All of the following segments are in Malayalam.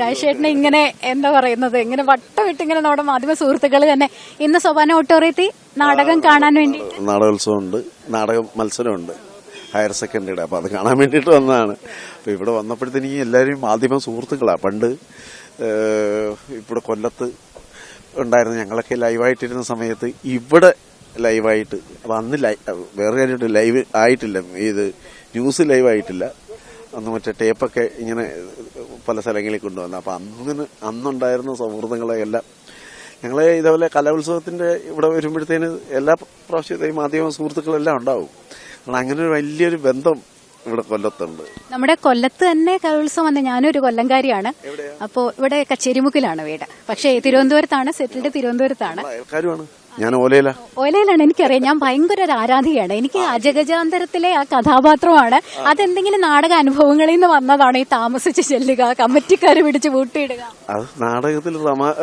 രാജേഷേട്ടനെ ഇങ്ങനെ എന്താ പറയുന്നത്? ഇങ്ങനെ വട്ടമിട്ട് ഇങ്ങനെ നമ്മുടെ മാധ്യമ സുഹൃത്തുക്കൾ തന്നെ ഇന്ന് സോപാന ഓട്ടോറിയത്തിൽ നാടകം കാണാൻ വേണ്ടി. നാടകോത്സവം ഉണ്ട് നാടക മത്സരമുണ്ട്. ഹയർ സെക്കൻഡറിയുടെ അപ്പോൾ അത് കാണാൻ വേണ്ടിയിട്ട് വന്നതാണ്. അപ്പോൾ ഇവിടെ വന്നപ്പോഴത്തേക്ക് എല്ലാവരും മാധ്യമ സുഹൃത്തുക്കളാണ് പണ്ട് ഇവിടെ കൊല്ലത്ത് ഉണ്ടായിരുന്ന ഞങ്ങളൊക്കെ ലൈവായിട്ടിരുന്ന സമയത്ത് ഇവിടെ ലൈവായിട്ട് അപ്പം അന്ന് ലൈ വേറെ കാര്യമായിട്ട് ലൈവ് ആയിട്ടില്ല. ഇത് ന്യൂസ് ലൈവ് ആയിട്ടില്ല അന്ന് മറ്റേ ടേപ്പൊക്കെ ഇങ്ങനെ പല സ്ഥലങ്ങളിൽ കൊണ്ടുവന്നത് അപ്പം അന്നിന് അന്നുണ്ടായിരുന്ന സൗഹൃദങ്ങളെ എല്ലാം ഞങ്ങൾ ഇതേപോലെ കലോത്സവത്തിന്റെ ഇവിടെ വരുമ്പോഴത്തേന് എല്ലാ പ്രാവശ്യത്തെയും മാധ്യമ സുഹൃത്തുക്കളെല്ലാം ഉണ്ടാവും. കാരണം അങ്ങനെ ഒരു വലിയൊരു ബന്ധം ഇവിടെ കൊല്ലത്തുണ്ട്. നമ്മുടെ കൊല്ലത്ത് തന്നെ കലോത്സവം വന്ന ഞാനൊരു കൊല്ലംകാരിയാണ്. അപ്പോൾ ഇവിടെ കച്ചേരിമുക്കിലാണ് വീട്. പക്ഷേ തിരുവനന്തപുരത്താണ് സെറ്റിൽഡ് തിരുവനന്തപുരത്താണ്. ഞാൻ ഓലയില. ഓലയിലാണ് എനിക്കറിയാം. ഞാൻ ഭയങ്കര ഒരു ആരാധികയാണ്. എനിക്ക് അജഗജാന്തരത്തിലെ ആ കഥാപാത്രമാണ്. അതെന്തെങ്കിലും നാടക അനുഭവങ്ങളിൽ നിന്ന് വന്നതാണ് ഈ താമസിച്ച് ചെല്ലുക കമ്മിറ്റിക്കാർ പിടിച്ച് പൂട്ടിയിടുക അത് നാടകത്തിൽ തമാ-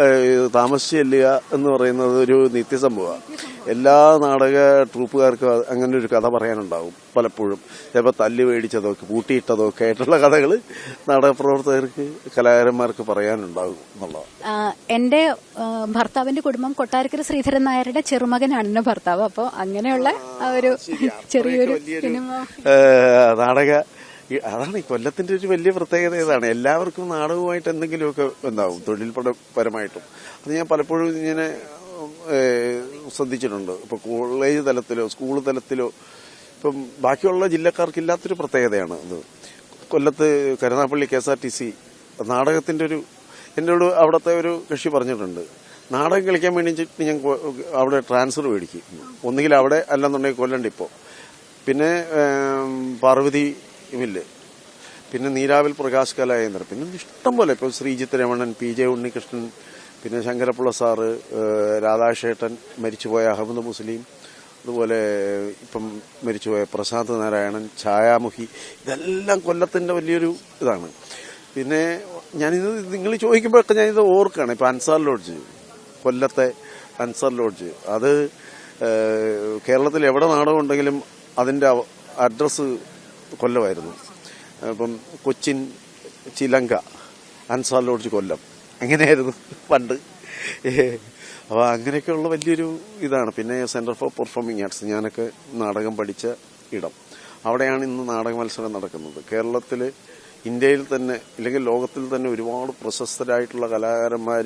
താമസിച്ച് ചെല്ലുക എന്ന് പറയുന്നത് ഒരു നിത്യസംഭവമാണ്. എല്ലാ നാടക ട്രൂപ്പുകാർക്കും അങ്ങനെ ഒരു കഥ പറയാനുണ്ടാവും പലപ്പോഴും. ചിലപ്പോൾ തല്ല് മേടിച്ചതോ പൂട്ടിയിട്ടതൊക്കെ ആയിട്ടുള്ള കഥകൾ നാടകപ്രവർത്തകർക്ക് കലാകാരന്മാർക്ക് പറയാനുണ്ടാകും എന്നുള്ളതാണ്. എന്റെ ഭർത്താവിന്റെ കുടുംബം കൊട്ടാരക്കര ശ്രീധരൻ നായരുടെ ചെറുമകനാണ് എന്റെ ഭർത്താവ്. അപ്പോൾ അങ്ങനെയുള്ള ഒരു ചെറിയൊരു നാടക അതാണ് ഈ കൊല്ലത്തിന്റെ ഒരു വലിയ പ്രത്യേകത ഇതാണ് എല്ലാവർക്കും നാടകവുമായിട്ട് എന്തെങ്കിലുമൊക്കെ ഉണ്ടാവും തൊഴിൽ പര- പരമായിട്ടും. അത് ഞാൻ പലപ്പോഴും ഇങ്ങനെ ശ്രദ്ധിച്ചിട്ടുണ്ട്. ഇപ്പൊ കോളേജ് തലത്തിലോ സ്കൂൾ തലത്തിലോ ഇപ്പം ബാക്കിയുള്ള ജില്ലക്കാർക്ക് ഇല്ലാത്തൊരു പ്രത്യേകതയാണ് ഇത്. കൊല്ലത്ത് Karunagappally K S R T C നാടകത്തിന്റെ ഒരു എന്നോട് അവിടുത്തെ ഒരു കക്ഷി പറഞ്ഞിട്ടുണ്ട്. നാടകം കളിക്കാൻ വേണ്ടിയിട്ട് ഞാൻ അവിടെ ട്രാൻസ്ഫർ മേടിക്കും. ഒന്നുകിൽ അവിടെ അല്ലെന്നുണ്ടെങ്കിൽ കൊല്ലം ഡിപ്പോ. പിന്നെ പാർവതി മില്ല്. പിന്നെ നീരാവിൽ പ്രകാശ് കലാകേന്ദ്രം പിന്നെ ഇഷ്ടംപോലെ. ഇപ്പോൾ ശ്രീജിത്ത് രമണൻ പി ജെ ഉണ്ണികൃഷ്ണൻ പിന്നെ ശങ്കരപ്പിള്ള സാറ് രാധാക്ഷേട്ടൻ മരിച്ചുപോയ അഹമ്മദ് മുസ്ലിം അതുപോലെ ഇപ്പം മരിച്ചുപോയ പ്രശാന്ത് നാരായണൻ ഛായാമുഖി ഇതെല്ലാം കൊല്ലത്തിന്റെ വലിയൊരു ഇതാണ്. പിന്നെ ഞാനിത് നിങ്ങൾ ചോദിക്കുമ്പോഴൊക്കെ ഞാനിത് ഓർക്കുകയാണ്. ഇപ്പം അൻസാർ ലോഡ്ജ് കൊല്ലത്തെ അൻസാർ ലോഡ്ജ് അത് കേരളത്തിൽ എവിടെ നാടകം ഉണ്ടെങ്കിലും അതിന്റെ അവ- അഡ്രസ്സ് കൊല്ലമായിരുന്നു. അപ്പം കൊച്ചിൻ ചിലങ്ക അൻസാർ ലോഡ്ജ് കൊല്ലം. അങ്ങനെയായിരുന്നു പണ്ട്. അപ്പോൾ അങ്ങനെയൊക്കെയുള്ള വലിയൊരു ഇതാണ്. പിന്നെ സെന്റർ ഫോർ പെർഫോമിംഗ് ആർട്സ് ഞാനൊക്കെ നാടകം പഠിച്ച ഇടം. അവിടെയാണ് ഇന്ന് നാടക മത്സരം നടക്കുന്നത്. കേരളത്തിൽ ഇന്ത്യയിൽ തന്നെ ഇല്ലെങ്കിൽ ലോകത്തിൽ തന്നെ ഒരുപാട് പ്രശസ്തരായിട്ടുള്ള കലാകാരന്മാർ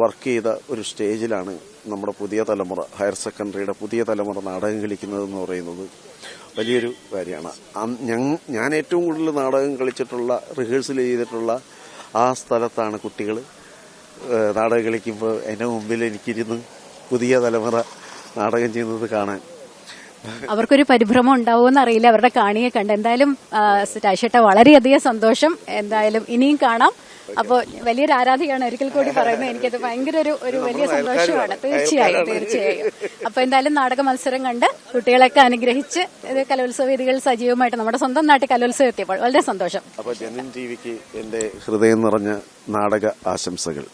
വർക്ക് ചെയ്ത ഒരു സ്റ്റേജിലാണ് നമ്മുടെ പുതിയ തലമുറ ഹയർ സെക്കൻഡറിയുടെ പുതിയ തലമുറ നാടകം കളിക്കുന്നതെന്ന് പറയുന്നത് വലിയൊരു കാര്യമാണ്. ഞാൻ ഏറ്റവും കൂടുതൽ നാടകം കളിച്ചിട്ടുള്ള റിഹേഴ്സൽ ചെയ്തിട്ടുള്ള ആ സ്ഥലത്താണ് കുട്ടികൾ നാടകം കളിക്കുമ്പോൾ എന്റെ മുമ്പിൽ എനിക്കിരുന്ന് പുതിയ തലമുറ നാടകം ചെയ്യുന്നത് കാണാൻ. അവർക്കൊരു പരിഭ്രമം ഉണ്ടാവുമെന്ന് അറിയില്ല. അവരുടെ കാണിയെ കണ്ട് എന്തായാലും രാജേട്ട വളരെയധികം സന്തോഷം. എന്തായാലും ഇനിയും കാണാം. അപ്പോൾ വലിയൊരു ആരാധികയാണ് ഒരിക്കൽ കൂടി പറയുന്നത്. എനിക്കത് ഭയങ്കര ഒരു ഒരു വലിയ സന്തോഷമാണ്. തീർച്ചയായും തീർച്ചയായും. അപ്പൊ എന്തായാലും നാടക മത്സരം കണ്ട് കുട്ടികളെയൊക്കെ അനുഗ്രഹിച്ച് കലോത്സവ വേദികൾ സജീവമായിട്ട് നമ്മുടെ സ്വന്തം നാട്ടിൽ കലോത്സവം എത്തിയപ്പോൾ വളരെ സന്തോഷം. അപ്പോൾ ജനം ടിവിക്ക് എന്റെ എന്റെ ഹൃദയം നിറഞ്ഞ നാടക ആശംസകൾ.